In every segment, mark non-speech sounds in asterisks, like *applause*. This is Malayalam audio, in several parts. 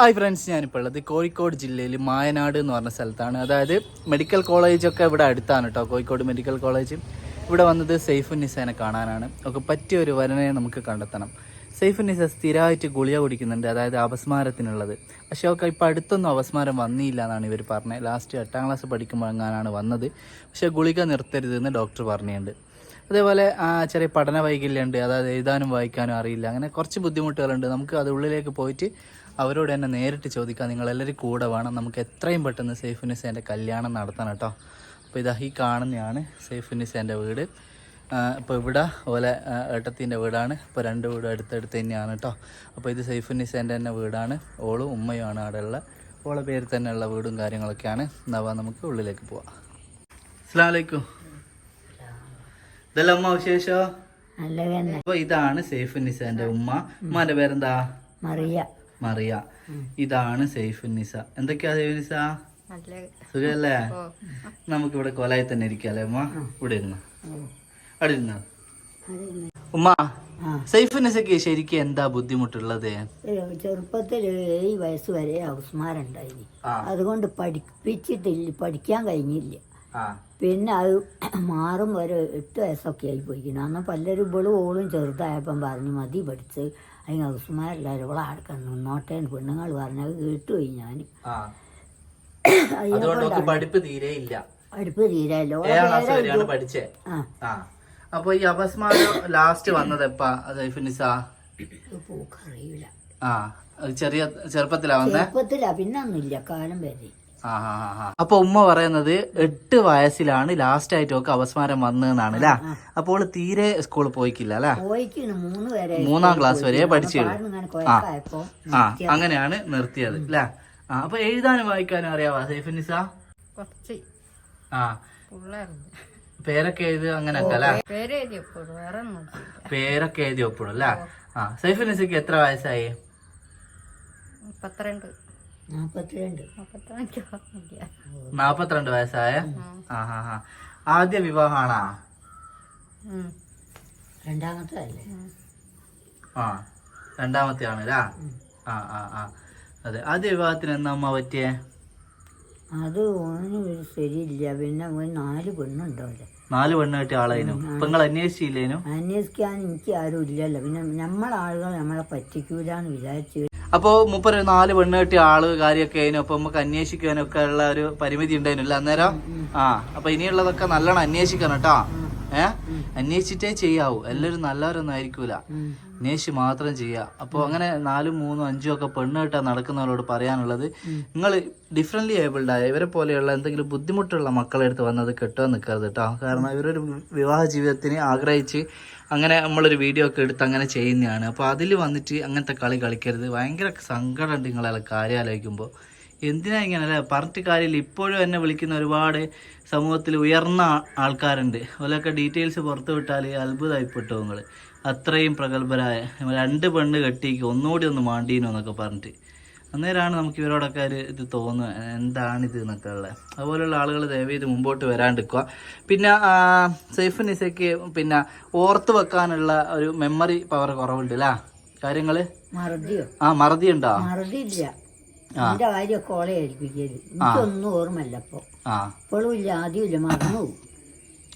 ഹായ് ഫ്രണ്ട്സ് ഞാനിപ്പോൾ ഉള്ളത് കോഴിക്കോട് ജില്ലയിൽ മായനാട് എന്ന് പറഞ്ഞ സ്ഥലത്താണ്. അതായത് മെഡിക്കൽ കോളേജൊക്കെ ഇവിടെ അടുത്താണ് കേട്ടോ കോഴിക്കോട് മെഡിക്കൽ കോളേജ്. ഇവിടെ വന്നത് സൈഫുൻ നിസേനെ കാണാനാണ്. ഒക്കെ പറ്റിയ ഒരു വരനെ നമുക്ക് കണ്ടെത്തണം. സൈഫുൻ നിസ സ്ഥിരമായിട്ട് ഗുളിക കുടിക്കുന്നുണ്ട് അതായത് അപസ്മാരത്തിനുള്ളത്. പക്ഷേ ഒക്കെ ഇപ്പോൾ അടുത്തൊന്നും അപസ്മാരം വന്നില്ല എന്നാണ് ഇവർ പറഞ്ഞത് ലാസ്റ്റ് എട്ടാം ക്ലാസ് പഠിക്കുമ്പോൾ എങ്ങാനാണ് വന്നത്. പക്ഷേ ഗുളിക നിർത്തരുതെന്ന് ഡോക്ടർ പറഞ്ഞിട്ടുണ്ട്. അതേപോലെ ചെറിയ പഠന വൈകല്യമുണ്ട് അതായത് എഴുതാനും വായിക്കാനും അറിയില്ല. അങ്ങനെ കുറച്ച് ബുദ്ധിമുട്ടുകളുണ്ട്. നമുക്ക് അത് ഉള്ളിലേക്ക് പോയിട്ട് അവരോട് തന്നെ നേരിട്ട് ചോദിക്കാം. നിങ്ങളെല്ലാവരും കൂടെ വേണം. നമുക്ക് എത്രയും പെട്ടെന്ന് സേഫ് നിസേന്റെ കല്യാണം നടത്തണം കേട്ടോ. അപ്പോൾ ഇതാ ഈ കാണുന്നതാണ് സേഫ് നിസേന്റെ വീട്. ഇപ്പോൾ ഇവിടെ ഓലെ ഏട്ടത്തിന്റെ വീടാണ്. ഇപ്പോൾ രണ്ട് വീട് അടുത്തടുത്ത് തന്നെയാണ് കേട്ടോ. അപ്പോൾ ഇത് സേഫ് നിസേന്റെ തന്നെ വീടാണ്. ഓളും ഉമ്മയുമാണ് അവിടെ ഉള്ള ഓളെ പേര് തന്നെയുള്ള വീടും കാര്യങ്ങളൊക്കെയാണ്. എന്നാവാ നമുക്ക് ഉള്ളിലേക്ക് പോവാം. അസ്സാം വലൈക്കും ഇതെല്ലാം ഉമ്മ വിശേഷോ? അപ്പൊ ഇതാണ് സേഫ് നിസന്റെ ഉമ്മ. ഉമ്മാന്റെ പേരെന്താ? മറിയ. മറിയ. ഇതാണ് സേഫ് നിസ. എന്തൊക്കെയാ സേഫ് നിസ? നല്ല സുഖല്ലേ? നമുക്ക് ഇവിടെ കൊലായി തന്നെ ഇരിക്കാല്ലേ ഉമ്മ? ഇവിടെ ഇരുന്ന? അവിടെ ഇരുന്ന? ഉമ്മ സൈഫ് നിസക്ക് ശരിക്കും എന്താ ബുദ്ധിമുട്ടുള്ളത്? ചെറുപ്പത്തിൽ ഏഴ് വയസ്സ് വരെ ഹൗസ്മാരുണ്ടായി അതുകൊണ്ട് പഠിപ്പിച്ചിട്ടില്ല പഠിക്കാൻ കഴിഞ്ഞില്ല. പിന്നെ അത് *clears throat* മാറും വരെ എട്ട് വയസ്സൊക്കെ ആയി പോയിക്കുന്നു അന്ന് പലരും ഇവളും ഓളും ചെറുതായപ്പം പറഞ്ഞു മതി പഠിച്ച്. അതിന് ഹൗസുമാരെല്ലാവരും ഇവളെ അടക്കം നിന്നോട്ടെ പെണ്ണുങ്ങൾ പറഞ്ഞത് കേട്ടുപോയി ഞാൻ. *clears throat* പഠിപ്പ് തീരെ ഇല്ല. ഏഴാം ക്ലാസ് പഠിച്ചേ? അപ്പൊ ഈ അപസ്മാരം ലാസ്റ്റ് വന്നത് എപ്പാ? സൈഫ് നിസ പൂക്കറിയില്ല ആ. അത് ചെറിയ ചെറുപ്പത്തിലാ വന്നേ? ചെറുപ്പത്തിലാ. പിന്നെ ഒന്നുമില്ല കാലം വരെ. അപ്പൊ ഉമ്മ പറയുന്നത് എട്ട് വയസ്സിലാണ് ലാസ്റ്റ് ആയിട്ട് ഒക്കെ അവസ്മാരം വന്നതെന്നാണ് അല്ല അപ്പോൾ തീരെ സ്കൂളിൽ പോയിക്കില്ല അല്ലെ മൂന്ന് വരെ മൂന്നാം ക്ലാസ് വരെ പഠിച്ചു ആ അങ്ങനെയാണ് നിർത്തിയത് അല്ലെ ആ അപ്പൊ എഴുതാനും വായിക്കാനും അറിയാവാ സൈഫ് നിസ? ആ. പേരൊക്കെ എഴുതി അങ്ങനെയൊക്കെ അല്ലെ പേരൊക്കെ എഴുതി ഒപ്പിടും അല്ലെ ആ സൈഫ് എത്ര വയസ്സായി? മുപ്പത്തിരണ്ട്. നാപ്പത്തിരണ്ട്. വയസ്സായ? ആദ്യ വിവാഹമാണാ. രണ്ടാമത്തെ അല്ലേ ആ രണ്ടാമത്തെ ആണ് അല്ലേ ആ ആ ആ. അതെ ആദ്യ വിവാഹത്തിന് എന്നാ അമ്മ പറ്റിയ? അത് ഓന് ഒരു ശരിയില്ല. പിന്നെ നാല് പെണ്ണുണ്ടാവില്ല നാല് പെണ്ണ് കിട്ടിയ ആളായിരുന്നു ഇപ്പൊ നിങ്ങൾ അന്വേഷിച്ചില്ലേനു? അന്വേഷിക്കാൻ എനിക്ക് ആരും ഇല്ലല്ലോ. പിന്നെ നമ്മളാളുകൾ നമ്മളെ പറ്റിക്കൂലെന്ന് വിചാരിച്ചു അപ്പോ മുപ്പര് നാല് പെണ്ണ് കെട്ടിയ ആൾ കാര്യമൊക്കെ ആയിരുന്നു അപ്പൊ നമുക്ക് അന്വേഷിക്കാനൊക്കെ ഉള്ള ഒരു പരിമിതി ഉണ്ടായിരുന്നില്ല. അന്നേരം ആ അപ്പൊ ഇനിയുള്ളതൊക്കെ നല്ലോണം അന്വേഷിക്കണം കേട്ടോ. ഏ? അന്വേഷിച്ചിട്ടേ ചെയ്യാവൂ. എല്ലാവരും നല്ലവരൊന്നും ആയിരിക്കൂല അന്വേഷിച്ച് മാത്രം ചെയ്യുക അപ്പോൾ അങ്ങനെ നാലും മൂന്നും അഞ്ചും ഒക്കെ പെണ്ണ് കെട്ടാൻ നടക്കുന്നവരോട് പറയാനുള്ളത് നിങ്ങൾ ഡിഫറെന്റ്ലി ഏബിൾഡ് ആയ ഇവരെ പോലെയുള്ള എന്തെങ്കിലും ബുദ്ധിമുട്ടുള്ള മക്കളെ അടുത്ത് വന്നത് കെട്ടോ നിൽക്കരുത് കേട്ടോ കാരണം ഇവരൊരു വിവാഹ ജീവിതത്തിന് ആഗ്രഹിച്ച് അങ്ങനെ നമ്മളൊരു വീഡിയോ ഒക്കെ എടുത്ത് അങ്ങനെ ചെയ്യുന്നതാണ്. അപ്പോൾ അതിൽ വന്നിട്ട് അങ്ങനത്തെ കളി കളിക്കരുത്. ഭയങ്കര സങ്കടമുണ്ട് നിങ്ങളെ കാര്യം ആലോചിക്കുമ്പോൾ എന്തിനാ ഇങ്ങനെ അല്ലേ? പറഞ്ഞിട്ട് കാര്യമില്ല. ഇപ്പോഴും എന്നെ വിളിക്കുന്ന ഒരുപാട് സമൂഹത്തിൽ ഉയർന്ന ആൾക്കാരുണ്ട്. അതിലൊക്കെ ഡീറ്റെയിൽസ് പുറത്തു വിട്ടാൽ അത്ഭുതമായിപ്പെട്ടു നിങ്ങൾ അത്രയും പ്രഗത്ഭരായ രണ്ട് പെണ്ണ് കെട്ടിക്ക് ഒന്നുകൂടി ഒന്ന് മാണ്ടീനോ എന്നൊക്കെ പറഞ്ഞിട്ട്. അന്നേരമാണ് നമുക്ക് ഇവരോടൊക്കെ ഒരു ഇത് തോന്നുക എന്താണിത് എന്നൊക്കെ ഉള്ളത്. അതുപോലെയുള്ള ആളുകൾ ദയവ് ചെയ്ത് മുമ്പോട്ട് വരാണ്ടിരിക്കുക. പിന്നെ സൈഫ് നിസയ്ക്ക് പിന്നെ ഓർത്ത് വെക്കാനുള്ള ഒരു മെമ്മറി പവർ കുറവുണ്ട് അല്ലേ? കാര്യങ്ങൾ ആ മറതി ഉണ്ടോ എന്റെ കാര്യമൊക്കെ ഓളെ ഏൽപ്പിക്കരുത് എനിക്കൊന്നും ഓർമ്മല്ല ഇപ്പോ. ആ. ഇപ്പോഴും ഇല്ല ആദ്യം ഇല്ല മറന്നു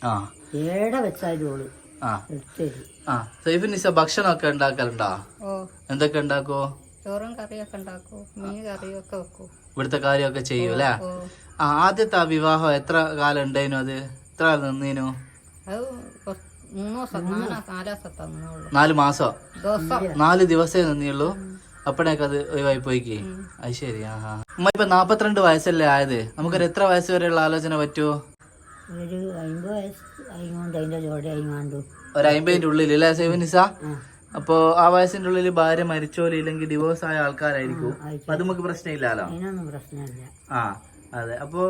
ആ. ഏടെ വെച്ചാലും ഓൾ ആ. എടുത്തരും ആ. സൈഫ് നിസ ഭക്ഷണമൊക്കെ ഉണ്ടാക്കലുണ്ടോ എന്തൊക്കെ ഉണ്ടാക്കോ? ചോറും കറിയൊക്കെ ഉണ്ടാക്കും. മീൻ കറിയൊക്കെ വെക്കൂ. ഇവിടുത്തെ കാര്യമൊക്കെ ചെയ്യൂ അല്ലേ? ആ ആദ്യത്തെ ആ വിവാഹം എത്ര കാലം ഉണ്ടായിരുന്നു അത്? എത്ര കാലം നിന്നീനു? നാലാ മാസോ? നാല് ദിവസേ നിന്നുള്ളൂ അപ്പഴേക്ക് അത് ഒഴിവായി പോയിക്കേ. അത് ശരി ആ ഉമ്മ ഇപ്പൊ നാപ്പത്തിരണ്ട് വയസ്സല്ലേ ആയത്? നമുക്കൊരു എത്ര വയസ്സ് വരെയുള്ള ആലോചന പറ്റുമോ ഒരു അമ്പത് വയസ്സ് അയിങ്ങോണ്ട് അതിന്റെ ജോഡി അയിങ്ങാണ്ടു. ഒരു അമ്പതിന്റെ ഉള്ളിൽ അല്ലേ സേവനിസ അപ്പോ ആ വയസ്സിന്റെ ഉള്ളിൽ ഭാര്യ മരിച്ചോലും ഇല്ലെങ്കിൽ ഡിവോഴ്സ് ആയ ആൾക്കാരായിരിക്കും. അത് നമുക്ക് പ്രശ്നമില്ലല്ലോ ആ അതെ. അപ്പോ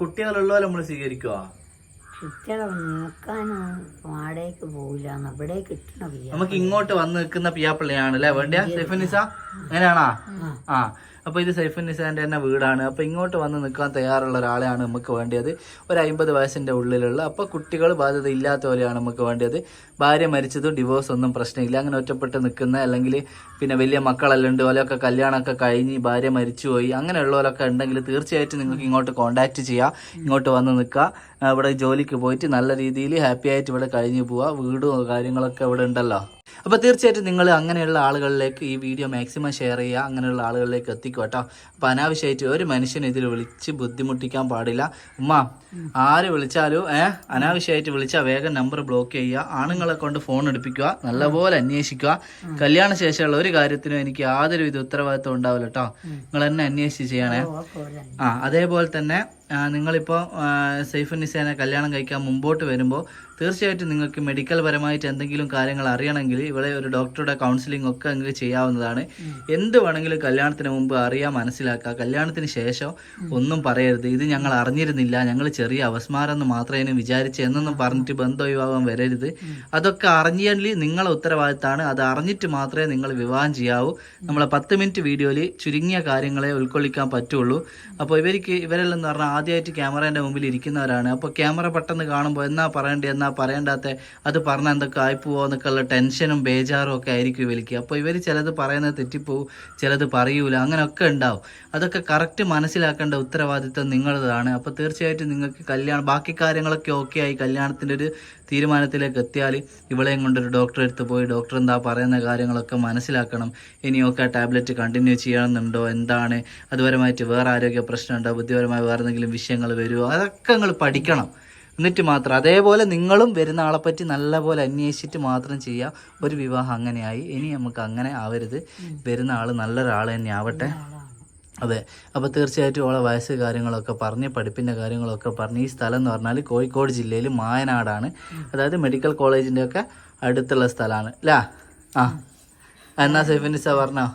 കുട്ടികളുള്ള പോലെ നമ്മൾ സ്വീകരിക്കുവോ? കുട്ടികളെ നോക്കാനും വാടകയ്ക്ക് എന്ന് ഇവിടെ കിട്ടണ നമുക്ക് ഇങ്ങോട്ട് വന്ന് നിൽക്കുന്ന പിയാപ്പിള്ളയാണ് അല്ലേ വേണ്ടിയ സെഫനിസ? അങ്ങനെയാണോ ആ. അപ്പൊ ഇത് സൈഫുനിസാന്റെ തന്നെ വീടാണ്. അപ്പൊ ഇങ്ങോട്ട് വന്ന് നിൽക്കാൻ തയ്യാറുള്ള ഒരാളെയാണ് നമുക്ക് വേണ്ടിയത്. ഒരു അമ്പത് വയസ്സിന്റെ ഉള്ളിലുള്ള അപ്പൊ കുട്ടികൾ ബാധ്യത ഇല്ലാത്ത പോലെയാണ് നമുക്ക് വേണ്ടിയത്. ഭാര്യ മരിച്ചതും ഡിവോഴ്സ് ഒന്നും പ്രശ്നമില്ല. അങ്ങനെ ഒറ്റപ്പെട്ട് നിൽക്കുന്ന അല്ലെങ്കിൽ പിന്നെ വലിയ മക്കളെല്ലാം ഉണ്ട് ഓലൊക്കെ കല്യാണമൊക്കെ കഴിഞ്ഞ് ഭാര്യ മരിച്ചുപോയി അങ്ങനെയുള്ളവരൊക്കെ ഉണ്ടെങ്കിൽ തീർച്ചയായിട്ടും നിങ്ങൾക്ക് ഇങ്ങോട്ട് കോൺടാക്ട് ചെയ്യാം. ഇങ്ങോട്ട് വന്ന് നിൽക്കുക ഇവിടെ ജോലിക്ക് പോയിട്ട് നല്ല രീതിയിൽ ഹാപ്പി ആയിട്ട് ഇവിടെ കഴിഞ്ഞ് പോവുക വീടും കാര്യങ്ങളൊക്കെ ഇവിടെ ഉണ്ടല്ലോ. അപ്പോൾ തീർച്ചയായിട്ടും നിങ്ങൾ അങ്ങനെയുള്ള ആളുകളിലേക്ക് ഈ വീഡിയോ മാക്സിമം ഷെയർ ചെയ്യുക അങ്ങനെയുള്ള ആളുകളിലേക്ക് എത്തിക്കുക കേട്ടോ. അപ്പോൾ അനാവശ്യമായിട്ട് ഒരു മനുഷ്യനെ ഇതിൽ വിളിച്ച് ബുദ്ധിമുട്ടിക്കാൻ പാടില്ല. ഉമ്മ ആര് വിളിച്ചാലും ഏഹ് അനാവശ്യമായിട്ട് വിളിച്ചാൽ വേഗം നമ്പർ ബ്ലോക്ക് ചെയ്യുക. ആണുങ്ങളെ കൊണ്ട് ഫോൺ എടുപ്പിക്കുക നല്ലപോലെ അന്വേഷിക്കുക. കല്യാണ ശേഷമുള്ള ഒരു കാര്യത്തിനും എനിക്ക് യാതൊരു വിധ ഉത്തരവാദിത്വം ഉണ്ടാവില്ല കേട്ടോ. നിങ്ങൾ എന്നെ അന്വേഷിച്ച് ചെയ്യണേ. ആ അതേപോലെ തന്നെ നിങ്ങളിപ്പോൾ സൈഫുൻ നിസേനെ കല്യാണം കഴിക്കാൻ മുമ്പോട്ട് വരുമ്പോൾ തീർച്ചയായിട്ടും നിങ്ങൾക്ക് മെഡിക്കൽ പരമായിട്ട് എന്തെങ്കിലും കാര്യങ്ങൾ അറിയണമെങ്കിൽ ഇവിടെ ഒരു ഡോക്ടറുടെ കൗൺസിലിംഗ് ഒക്കെ നിങ്ങൾക്ക് ചെയ്യാവുന്നതാണ്. എന്ത് വേണമെങ്കിലും കല്യാണത്തിന് മുമ്പ് അറിയാൻ മനസ്സിലാക്കുക കല്യാണത്തിന് ശേഷം ഒന്നും പറയരുത്. ഇത് ഞങ്ങൾ അറിഞ്ഞിരുന്നില്ല. ഞങ്ങൾ ചെറിയ അവസ്മാരം എന്ന് മാത്രമേ വിചാരിച്ച് എന്നൊന്നും പറഞ്ഞിട്ട് ബന്ധവിവാഹം വരരുത്. അതൊക്കെ അറിഞ്ഞാൽ നിങ്ങളെ ഉത്തരവാദിത്തമാണ് അത് അറിഞ്ഞിട്ട് മാത്രമേ നിങ്ങൾ വിവാഹം ചെയ്യാവൂ. നമ്മളെ പത്ത് മിനിറ്റ് വീഡിയോയിൽ ചുരുങ്ങിയ കാര്യങ്ങളെ ഉൾക്കൊള്ളിക്കാൻ പറ്റുള്ളൂ. അപ്പോൾ ഇവർക്ക് ഇവരെല്ലാം എന്ന് പറഞ്ഞാൽ ആദ്യമായിട്ട് ക്യാമറേന്റെ മുമ്പിൽ ഇരിക്കുന്നവരാണ്. അപ്പോൾ ക്യാമറ പെട്ടെന്ന് കാണുമ്പോൾ എന്നാ പറയണ്ടേ എന്നാ പറയണ്ടാത്ത അത് പറഞ്ഞാൽ എന്തൊക്കെ ആയിപ്പോവോ എന്നൊക്കെയുള്ള ടെൻഷനും ബേജാറും ഒക്കെ ആയിരിക്കും ഇവർക്ക്. അപ്പോൾ ഇവർ ചിലത് പറയുന്നത് തെറ്റിപ്പോവും ചിലത് പറയൂല അങ്ങനെയൊക്കെ ഉണ്ടാവും. അതൊക്കെ കറക്റ്റ് മനസ്സിലാക്കേണ്ട ഉത്തരവാദിത്വം നിങ്ങളതാണ് അപ്പോൾ തീർച്ചയായിട്ടും നിങ്ങൾക്ക് കല്യാണം ബാക്കി കാര്യങ്ങളൊക്കെ ഓക്കെ ആയി. കല്യാണത്തിന്റെ ഒരു തീരുമാനത്തിലേക്ക് എത്തിയാൽ ഇവളെയും കൊണ്ടൊരു ഡോക്ടറെ അടുത്ത് പോയി ഡോക്ടർ എന്താ പറയുന്ന കാര്യങ്ങളൊക്കെ മനസ്സിലാക്കണം. ഇനിയൊക്കെ ടാബ്ലറ്റ് കണ്ടിന്യൂ ചെയ്യണമെന്നുണ്ടോ? എന്താണ്? അതുപരമായിട്ട് വേറെ ആരോഗ്യ പ്രശ്നമുണ്ടോ? ബുദ്ധിപരമായ വേറെ എന്തെങ്കിലും വിഷയങ്ങൾ വരുമോ അതൊക്കെ നിങ്ങൾ പഠിക്കണം. എന്നിട്ട് മാത്രം. അതേപോലെ നിങ്ങളും വരുന്ന ആളെപ്പറ്റി പറ്റി നല്ലപോലെ അന്വേഷിച്ചിട്ട് മാത്രം ചെയ്യുക ഒരു വിവാഹം അങ്ങനെയായി. ഇനി നമുക്ക് അങ്ങനെ ആവരുത്. വരുന്ന ആൾ നല്ലൊരാൾ തന്നെ ആവട്ടെ അതെ. അപ്പോൾ തീർച്ചയായിട്ടും ഓളെ വയസ്സ് കാര്യങ്ങളൊക്കെ പറഞ്ഞ് പഠിപ്പിന്റെ കാര്യങ്ങളൊക്കെ പറഞ്ഞ് ഈ സ്ഥലം എന്ന് പറഞ്ഞാൽ കോഴിക്കോട് ജില്ലയിൽ മായനാടാണ്. അതായത് മെഡിക്കൽ കോളേജിന്റെ ഒക്കെ അടുത്തുള്ള സ്ഥലമാണ്. അല്ല ആ. എന്നാ സെഫിനിസ പറഞ്ഞോ?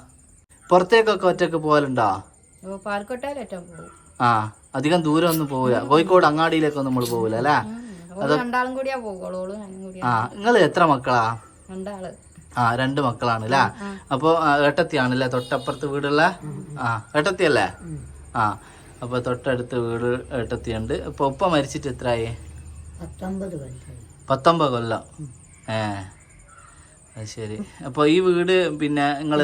പുറത്തേക്കൊക്കെ ഒറ്റയ്ക്ക് പോകലുണ്ടോ ആ. അധികം ദൂരം ഒന്നും പോവില്ല. കോഴിക്കോട് അങ്ങാടിയിലേക്ക് നമ്മൾ പോവില്ല അല്ലേ? ആ. നിങ്ങൾ എത്ര മക്കളാ? രണ്ടാൾ. ആ രണ്ട് മക്കളാണ് അല്ലേ അപ്പോ ഏട്ടത്തിയാണല്ലേ തൊട്ടപ്പുറത്ത് വീടുള്ള? ആ ഏട്ടത്തിയല്ലേ? ആ അപ്പൊ തൊട്ടടുത്ത് വീട് ഏട്ടത്തിയുണ്ട്. അപ്പൊ ഉപ്പ മരിച്ചിട്ട് എത്രയായി പത്തൊമ്പത് കൊല്ലം. ഏ അത് ശരി. അപ്പൊ ഈ വീട് പിന്നെ നിങ്ങൾ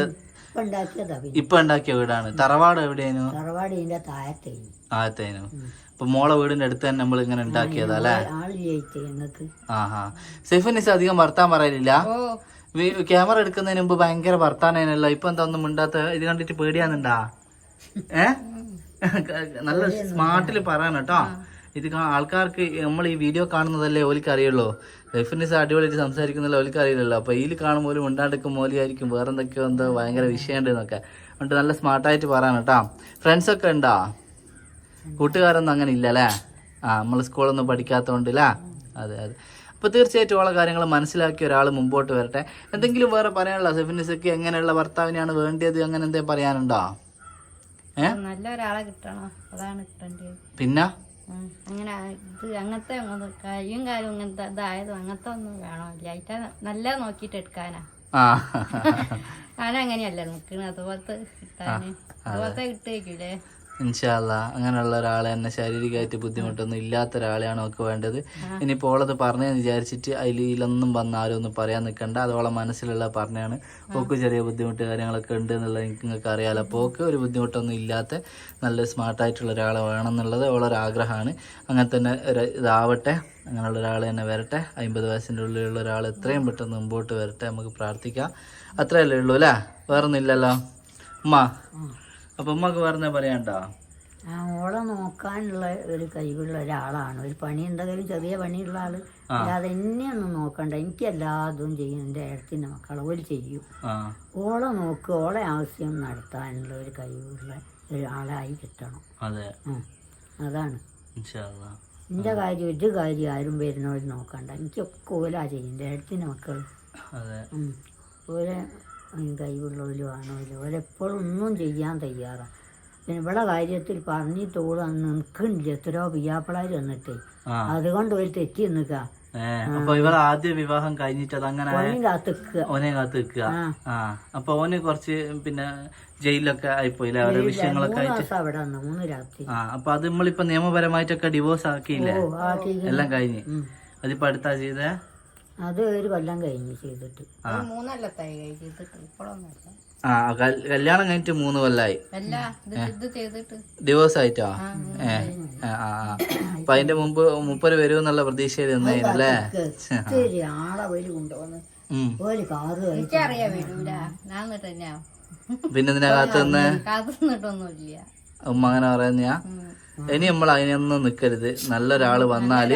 ഇപ്പം ഉണ്ടാക്കിയ വീടാണ്. തറവാട് എവിടെയായിരുന്നു? തറവാട് താഴത്തേന്. ആദ്യത്തേനു അപ്പൊ മോളെ വീടിന്റെ അടുത്ത് തന്നെ നമ്മൾ ഇങ്ങനെ ഉണ്ടാക്കിയതാ അല്ലേ? ഞങ്ങൾക്ക് ആഹാ. സൈഫുനിസ് അധികം വർത്താൻ പറയലില്ല? ക്യാമറ എടുക്കുന്നതിന് മുമ്പ് ഭയങ്കര വർത്താനേനല്ലോ. ഇപ്പൊ എന്താ ഒന്നും മിണ്ടാത്ത? ഇത് കണ്ടിട്ട് പേടിയാന്നുണ്ടാ? ഏ? നല്ല സ്മാർട്ടിൽ പറയാൻ കേട്ടോ. ഇത് ആൾക്കാർക്ക് നമ്മൾ ഈ വീഡിയോ കാണുന്നതല്ലേ ഓലിക്ക് അറിയുള്ളൂ ഡെഫിനസ് അടിപൊളിയായിട്ട് സംസാരിക്കുന്നല്ലോ ഓലിക്ക് അറിയില്ലല്ലോ അപ്പൊ ഇതിൽ കാണുമ്പോൾ മിണ്ടാണ്ടിക്കും മോലിയായിരിക്കും വേറെ എന്തൊക്കെയോ എന്തോ ഭയങ്കര വിഷയമുണ്ട് എന്നൊക്കെ എന്നിട്ട് നല്ല സ്മാർട്ടായിട്ട് പറയാൻ കേട്ടോ. ഫ്രണ്ട്സ് ഒക്കെ ഉണ്ടോ? കൂട്ടുകാരൊന്നും അങ്ങനെ ഇല്ലല്ലേ ആ നമ്മൾ സ്കൂളൊന്നും പഠിക്കാത്തതുകൊണ്ടില്ല അതെ അതെ. അപ്പോൾ തീർച്ചയായിട്ടും ഉള്ള കാര്യങ്ങൾ മനസ്സിലാക്കി ഒരാൾ മുമ്പോട്ട് വരട്ടെ. എന്തെങ്കിലും വേറെ പറയാനുള്ള സെഫിനിസക്ക് എങ്ങനെയുള്ള ഭർത്താവിനെയാണ് വേണ്ടിയത് അങ്ങനെ എന്തേ പറയാനുണ്ടോ? നല്ല ഒരാളെ കിട്ടണം. അതാണ് കിട്ടേണ്ടത് പിന്നെ? അങ്ങനെ ഇത് അങ്ങനത്തെ ഒന്ന് കഴിയും കാര്യം ഇങ്ങനത്തെ ഇതായത് അങ്ങനത്തെ ഒന്നും വേണമില്ല അതിന്റെ നല്ല നോക്കിയിട്ട് എടുക്കാനാ. ആ. *laughs* ഞാനങ്ങനെയല്ല നിക്കണത്. അതുപോലത്തെ കിട്ടാന്. അതുപോലത്തെ കിട്ടേക്കൂലേ? ഇൻഷാല്ല അങ്ങനെയുള്ള ഒരാളെ തന്നെ ശാരീരികമായിട്ട് ബുദ്ധിമുട്ടൊന്നും ഇല്ലാത്ത ഒരാളെയാണ് നമുക്ക് വേണ്ടത്. ഇനിയിപ്പോൾ ഓളത് പറഞ്ഞു വിചാരിച്ചിട്ട് അതിൽ ഇതിലൊന്നും വന്ന് ആരും ഒന്നും പറയാൻ നിൽക്കണ്ട അത് ഓളെ മനസ്സിലുള്ള പറഞ്ഞാണ്. ഓക്ക് ചെറിയ ബുദ്ധിമുട്ട് കാര്യങ്ങളൊക്കെ ഉണ്ട് എന്നുള്ളത് എനിക്ക് നിങ്ങൾക്ക് അറിയാലോ അപ്പോൾ ഓക്ക് ഒരു ബുദ്ധിമുട്ടൊന്നും ഇല്ലാത്ത നല്ല സ്മാർട്ടായിട്ടുള്ള ഒരാളെ വേണം എന്നുള്ളത് ഓളൊരു ആഗ്രഹമാണ്. അങ്ങനെ തന്നെ ഒരു ഇതാവട്ടെ അങ്ങനെയുള്ള ഒരാൾ തന്നെ വരട്ടെ. അമ്പത് വയസ്സിന്റെ ഉള്ളിലുള്ള ഒരാൾ എത്രയും പെട്ടെന്ന് മുമ്പോട്ട് വരട്ടെ. നമുക്ക് പ്രാർത്ഥിക്കാം. അത്രയല്ലേ ഉള്ളൂ അല്ലേ? വേറൊന്നുമില്ലല്ലോ ഉമ്മ. അപ്പം അമ്മയ്ക്ക് പറഞ്ഞ പറയാണ്ടോ ആ ഓളെ നോക്കാനുള്ള ഒരു കഴിവുള്ള ഒരാളാണ്. ഒരു പണി എന്തെങ്കിലും ചെറിയ പണിയുള്ള ആൾ. അല്ലാതെ എന്നെയൊന്നും നോക്കണ്ട. എനിക്ക് എല്ലാതും ചെയ്യും. എന്റെ ഏടത്തിന്റെ മക്കളെ ഒരു ചെയ്യും. ഓളെ നോക്ക് ഓളെ ആവശ്യം നടത്താനുള്ള ഒരു കഴിവുള്ള ഒരാളായി കിട്ടണം. അതെ. അതാണ്. എന്റെ കാര്യം ഒരു കാര്യം ആരും വരുന്നവർ നോക്കണ്ട. എനിക്കൊക്കെ ഓലാ ചെയ്യും. എന്റെ ഏടത്തിന്റെ മക്കൾ ഓലെ കഴിവുള്ളവരും ആണോ ഓലെപ്പോഴും ഒന്നും ചെയ്യാൻ തയ്യാറാണ് പിന്നെ ഇവിടെ കാര്യത്തിൽ പറഞ്ഞിട്ടോൾ അന്ന് നിൽക്കുന്നില്ല എത്രയോ പിയാപ്പിളാർ വന്നിട്ട്. അതുകൊണ്ട് ഒരു തെറ്റി നിൽക്കുക അപ്പൊ ഇവർ ആദ്യ വിവാഹം കഴിഞ്ഞിട്ട് അതങ്ങനെ ഓനെ കാത്ത് നിൽക്കുക അപ്പൊ ഓന് കുറച്ച് പിന്നെ ജയിലിലൊക്കെ ആയിപ്പോയില്ലേ? അവരുടെ വിഷയങ്ങളൊക്കെ ആയിട്ട്. ആ അപ്പൊ അത് നമ്മളിപ്പോ നിയമപരമായിട്ടൊക്കെ ഡിവോഴ്സ് ആക്കിയില്ലേ? എല്ലാം കഴിഞ്ഞ്. അതിപ്പോ അടുത്താ ചെയ്തേ? അത് ഒരു കൊല്ലം കഴിഞ്ഞ് ചെയ്തിട്ട്. ചെയ്തിട്ട്. ഇപ്പോഴൊന്നുമില്ല. ആ കല്യാണം കഴിഞ്ഞിട്ട് മൂന്ന് കൊല്ലായി. അല്ല ഇത് ഇത് ചെയ്തിട്ട്. ഡിവോഴ്സ് ആയിട്ടോ ഏ ആ. അപ്പൊ അതിന്റെ മുമ്പ് മുപ്പര് വരുമെന്നുള്ള പ്രതീക്ഷയിൽ നിന്നായിരുന്നു അല്ലേ? ഒത്തിരി ആളെ വരി കൊണ്ടുവന്ന് ഒരു കാറ് വരൂല ഞാൻ തന്നെയാ. ഉമ്മ അങ്ങനെ പറയുന്നയാ? ഇനി നമ്മൾ അതിനൊന്നും നിക്കരുത്. നല്ലൊരാൾ വന്നാൽ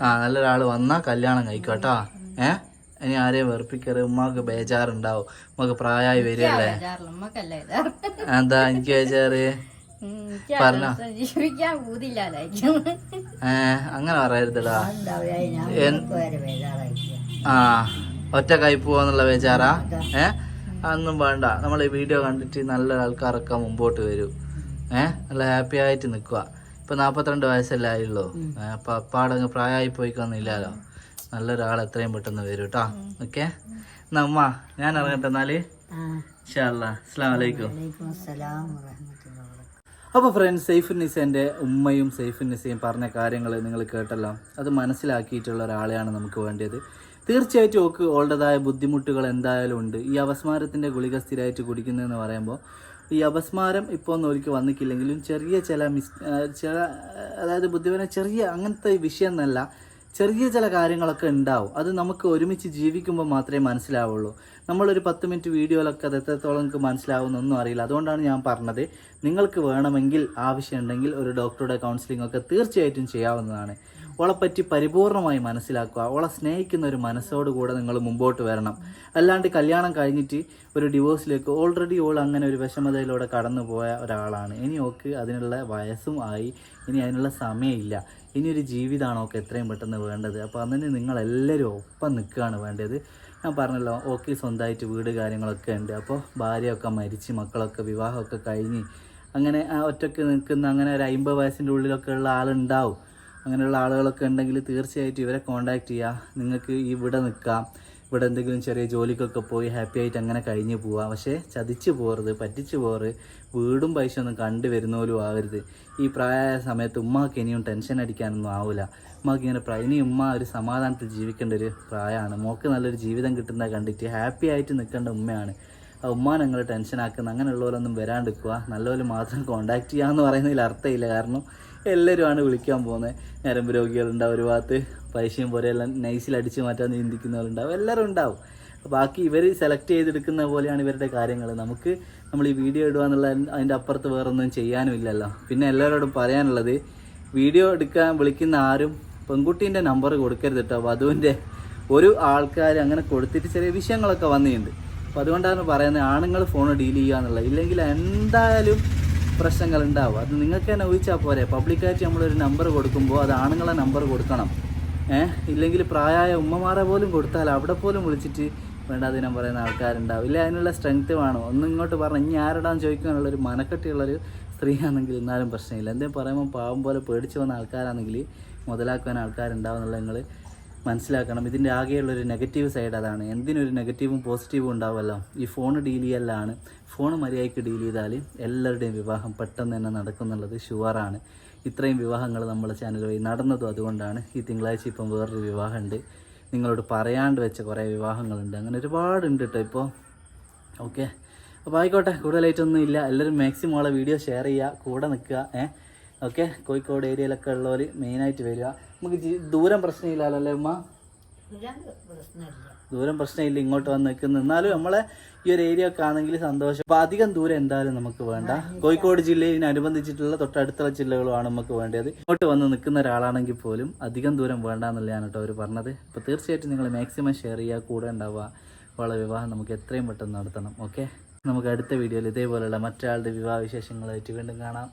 ആ നല്ലൊരാൾ വന്നാ കല്യാണം കഴിക്കോട്ടോ ഏ? ഇനി ആരെയും വെറുപ്പിക്കരുത്? ഉമ്മക്ക് ബേജാറുണ്ടാവും. ഉമ്മക്ക് പ്രായമായി വരികയല്ലേ? എന്താ എനിക്ക് ബേജാറ്? പറഞ്ഞോ. ഏ അങ്ങനെ പറയരുതടാ. ആ ഒറ്റ കൈ പോവാന്നുള്ള ബേജാറാ? ഏ? അതൊന്നും വേണ്ട. നമ്മൾ ഈ വീഡിയോ കണ്ടിട്ട് നല്ല ആൾക്കാരൊക്കെ മുമ്പോട്ട് വരും. ഏ? നല്ല ഹാപ്പി ആയിട്ട് നിൽക്കുക. ഇപ്പൊ നാപ്പത്തിരണ്ട് വയസ്സല്ലേ ആയുള്ളൂ. അപ്പൊ അപ്പാടങ്ങ് പ്രായമായി പോയിക്കൊന്നില്ലല്ലോ നല്ലൊരാൾ എത്രയും പെട്ടെന്ന് വരും കേട്ടോ ഓക്കെ? എന്നാ ഉമ്മ ഞാൻ ഇറങ്ങട്ടെ എന്നാൽ? അസ്സലാമലൈക്കും അപ്പോൾ ഫ്രണ്ട്സ് സൈഫുൻ നിസേന്റെ ഉമ്മയും സൈഫുൻ നിസയും പറഞ്ഞ കാര്യങ്ങൾ നിങ്ങൾ കേട്ടല്ലോ. അത് മനസ്സിലാക്കിയിട്ടുള്ള ഒരാളെയാണ് നമുക്ക് വേണ്ടത് തീർച്ചയായിട്ടും ഓക്ക് ഓളുടേതായ ബുദ്ധിമുട്ടുകൾ എന്തായാലും ഉണ്ട്. ഈ അവസ്മാരത്തിന്റെ ഗുളിക സ്ഥിരമായിട്ട് കുടിക്കുന്നതെന്ന് പറയുമ്പോൾ ഈ അപസ്മാരം ഇപ്പോൾ ഒന്നും ഒരിക്കൽ വന്നിട്ടില്ലെങ്കിലും ചെറിയ ചില മിസ് ചില അതായത് ബുദ്ധിപരം ചെറിയ അങ്ങനത്തെ വിഷയം എന്നല്ല ചെറിയ ചില കാര്യങ്ങളൊക്കെ ഉണ്ടാവും. അത് നമുക്ക് ഒരുമിച്ച് ജീവിക്കുമ്പോൾ മാത്രമേ മനസ്സിലാവുള്ളൂ. നമ്മളൊരു പത്ത് മിനിറ്റ് വീഡിയോയിലൊക്കെ അത് എത്രത്തോളം നിങ്ങൾക്ക് മനസ്സിലാവുന്നൊന്നും അറിയില്ല. അതുകൊണ്ടാണ് ഞാൻ പറഞ്ഞത് നിങ്ങൾക്ക് വേണമെങ്കിൽ ആവശ്യമുണ്ടെങ്കിൽ ഒരു ഡോക്ടറുടെ കൗൺസിലിംഗ് ഒക്കെ തീർച്ചയായിട്ടും ചെയ്യാവുന്നതാണ്. ഓളെപ്പറ്റി പരിപൂർണമായി മനസ്സിലാക്കുക. ഓളെ സ്നേഹിക്കുന്ന ഒരു മനസ്സോടുകൂടെ നിങ്ങൾ മുമ്പോട്ട് വരണം. അല്ലാണ്ട് കല്യാണം കഴിഞ്ഞിട്ട് ഒരു ഡിവോഴ്സിലേക്ക് ഓൾറെഡി ഓൾ അങ്ങനെ ഒരു വിഷമതയിലൂടെ കടന്നു പോയ ഒരാളാണ്. ഇനി ഓക്ക് അതിനുള്ള വയസ്സും ആയി. ഇനി അതിനുള്ള സമയമില്ല. ഇനി ഒരു ജീവിതമാണ് ഓക്ക് എത്രയും പെട്ടെന്ന് വേണ്ടത്? അപ്പോൾ അതിന് നിങ്ങളെല്ലാവരും ഒപ്പം നിൽക്കുകയാണ് വേണ്ടത്. ഞാൻ പറഞ്ഞല്ലോ ഓക്കെ സ്വന്തമായിട്ട് വീട് കാര്യങ്ങളൊക്കെ ഉണ്ട്. അപ്പോൾ ഭാര്യയൊക്കെ മരിച്ച് മക്കളൊക്കെ വിവാഹമൊക്കെ കഴിഞ്ഞ് അങ്ങനെ ആ ഒറ്റയ്ക്ക് നിൽക്കുന്ന അങ്ങനെ ഒരു അമ്പത് വയസ്സിന്റെ ഉള്ളിലൊക്കെ ഉള്ള ആളുണ്ടാവും. അങ്ങനെയുള്ള ആളുകളൊക്കെ ഉണ്ടെങ്കിൽ തീർച്ചയായിട്ടും ഇവരെ കോണ്ടാക്ട് ചെയ്യുക. നിങ്ങൾക്ക് ഇവിടെ നിൽക്കാം. ഇവിടെ എന്തെങ്കിലും ചെറിയ ജോലിക്കൊക്കെ പോയി ഹാപ്പി ആയിട്ട് അങ്ങനെ കഴിഞ്ഞ് പോവാം. പക്ഷേ ചതിച്ച് പോകരുത് പറ്റിച്ച് പോകരുത് വീടും പൈസ ഒന്നും കണ്ടു വരുന്നോലും ആവരുത്. ഈ പ്രായമായ സമയത്ത് ഉമ്മാക്ക് ഇനിയും ടെൻഷൻ അടിക്കാനൊന്നും ആവില്ല ഉമ്മാക്ക് ഇങ്ങനെ ഇനി ഉമ്മ ഒരു സമാധാനത്തിൽ ജീവിക്കേണ്ട ഒരു പ്രായമാണ്. മോക്ക് നല്ലൊരു ജീവിതം കിട്ടുന്ന കണ്ടിട്ട് ഹാപ്പി ആയിട്ട് നിൽക്കേണ്ട ഉമ്മയാണ്. ആ ഉമ്മ ഞങ്ങൾ ടെൻഷനാക്കുന്ന അങ്ങനെയുള്ളവരൊന്നും വരാണ്ടിരിക്കുക നല്ലപോലെ മാത്രം കോണ്ടാക്ട് ചെയ്യാമെന്ന് പറയുന്നതിൽ അർത്ഥമില്ല. കാരണം എല്ലാവരുമാണ് വിളിക്കാൻ പോകുന്നത് ഞരമ്പ് രോഗികളുണ്ടാവും ഒരു ഭാഗത്ത് പൈസയും പോലെ എല്ലാം നൈസിൽ അടിച്ചു മാറ്റാൻ ചിന്തിക്കുന്നവരുണ്ടാവും എല്ലാവരും ഉണ്ടാവും. ബാക്കി ഇവർ സെലക്ട് ചെയ്തെടുക്കുന്ന പോലെയാണ് ഇവരുടെ കാര്യങ്ങൾ നമുക്ക് നമ്മൾ ഈ വീഡിയോ ഇടുക എന്നുള്ള അതിന്റെ അപ്പുറത്ത് വേറൊന്നും ചെയ്യാനും ഇല്ലല്ലോ പിന്നെ എല്ലാവരോടും പറയാനുള്ളത് വീഡിയോ എടുക്കാൻ വിളിക്കുന്ന ആരും പെൺകുട്ടീന്റെ നമ്പർ കൊടുക്കരുത് കേട്ടോ വധുവിന്റെ ഒരു ആൾക്കാർ അങ്ങനെ കൊടുത്തിട്ട് ചെറിയ വിഷയങ്ങളൊക്കെ വന്നിട്ടുണ്ട്. അപ്പോൾ അതുകൊണ്ടാണ് പറയുന്നത് ആണുങ്ങൾ ഫോൺ ഡീൽ ചെയ്യുക എന്നുള്ളത്. ഇല്ലെങ്കിൽ എന്തായാലും പ്രശ്നങ്ങൾ ഉണ്ടാവും അത് നിങ്ങൾക്ക് തന്നെ ഊഹിച്ചാൽ പോരെ. പബ്ലിക്കായിട്ട് നമ്മളൊരു നമ്പർ കൊടുക്കുമ്പോൾ അത് ആണുങ്ങളെ നമ്പർ കൊടുക്കണം. ഏഹ് ഇല്ലെങ്കിൽ പ്രായമായ ഉമ്മമാരെ പോലും കൊടുത്താൽ അവിടെ പോലും വിളിച്ചിട്ട് വേണ്ടാതിനം പറയുന്ന ആൾക്കാരുണ്ടാവും. ഇല്ല? അതിനുള്ള സ്ട്രെങ്ത് വേണം? ഒന്ന് ഇങ്ങോട്ട് പറഞ്ഞ് ഇനി ആരോടാന്ന് ചോദിക്കാനുള്ളൊരു മനക്കെട്ടിയുള്ളൊരു സ്ത്രീയാണെങ്കിൽ എന്നാലും പ്രശ്നമില്ല. എന്തേലും പറയുമ്പോൾ പാവം പോലെ പേടിച്ച് വന്ന ആൾക്കാരാണെങ്കിൽ മുതലാക്കുവാൻ ആൾക്കാരുണ്ടാവും എന്നുള്ള നിങ്ങൾ മനസ്സിലാക്കണം. ഇതിന്റെ ആകെയുള്ളൊരു നെഗറ്റീവ് സൈഡ് അതാണ്. എന്തിനൊരു നെഗറ്റീവും പോസിറ്റീവും ഉണ്ടാവുമല്ലോ ഈ ഫോൺ ഡീൽ ചെയ്യലാണ്. ഫോൺ മര്യാദയ്ക്ക് ഡീൽ ചെയ്താൽ എല്ലാവരുടെയും വിവാഹം പെട്ടെന്ന് തന്നെ നടക്കുന്നുള്ളത് ഷുവറാണ് ഇത്രയും വിവാഹങ്ങൾ നമ്മൾ ചാനൽ വഴി നടന്നതും അതുകൊണ്ടാണ് ഈ തിങ്കളാഴ്ച ഇപ്പം വേറൊരു വിവാഹമുണ്ട്. നിങ്ങളോട് പറയാണ്ട് വെച്ച കുറേ വിവാഹങ്ങളുണ്ട്. അങ്ങനെ ഒരുപാടുണ്ട് കേട്ടോ ഇപ്പോൾ ഓക്കെ. അപ്പോൾ ആയിക്കോട്ടെ. കൂടുതലായിട്ടൊന്നും ഇല്ല. എല്ലാവരും മാക്സിമം ഉള്ള വീഡിയോ ഷെയർ ചെയ്യുക. കൂടെ നിൽക്കുക. ഏഹ് ഓക്കെ? കോഴിക്കോട് ഏരിയയിലൊക്കെ ഉള്ളവർ മെയിനായിട്ട് വരിക. നമുക്ക് ദൂരം പ്രശ്നമില്ലല്ലോ അല്ലേ ഉമ്മ? ദൂരം പ്രശ്നമില്ല ഇങ്ങോട്ട് വന്ന് നിൽക്കുന്നു. എന്നാലും നമ്മളെ ഈ ഒരു ഏരിയ ഒക്കെ ആണെങ്കിൽ സന്തോഷം. അപ്പൊ അധികം ദൂരം എന്തായാലും നമുക്ക് വേണ്ട. കോഴിക്കോട് ജില്ലയിനനുബന്ധിച്ചിട്ടുള്ള തൊട്ടടുത്തുള്ള ജില്ലകളുമാണ് നമുക്ക് വേണ്ടത്. ഇങ്ങോട്ട് വന്ന് നിൽക്കുന്ന ഒരാളാണെങ്കിൽ പോലും അധികം ദൂരം വേണ്ട എന്നുള്ളതാണ് കേട്ടോ അവർ പറഞ്ഞത്. അപ്പൊ തീർച്ചയായിട്ടും നിങ്ങൾ മാക്സിമം ഷെയർ ചെയ്യുക കൂടെ ഉണ്ടാവുക. അവളെ വിവാഹം നമുക്ക് എത്രയും പെട്ടെന്ന് നടത്തണം ഓക്കെ നമുക്ക് അടുത്ത വീഡിയോയിൽ ഇതേപോലെയുള്ള മറ്റൊരാളുടെ വിവാഹ വിശേഷങ്ങളായിട്ട് വീണ്ടും കാണാം.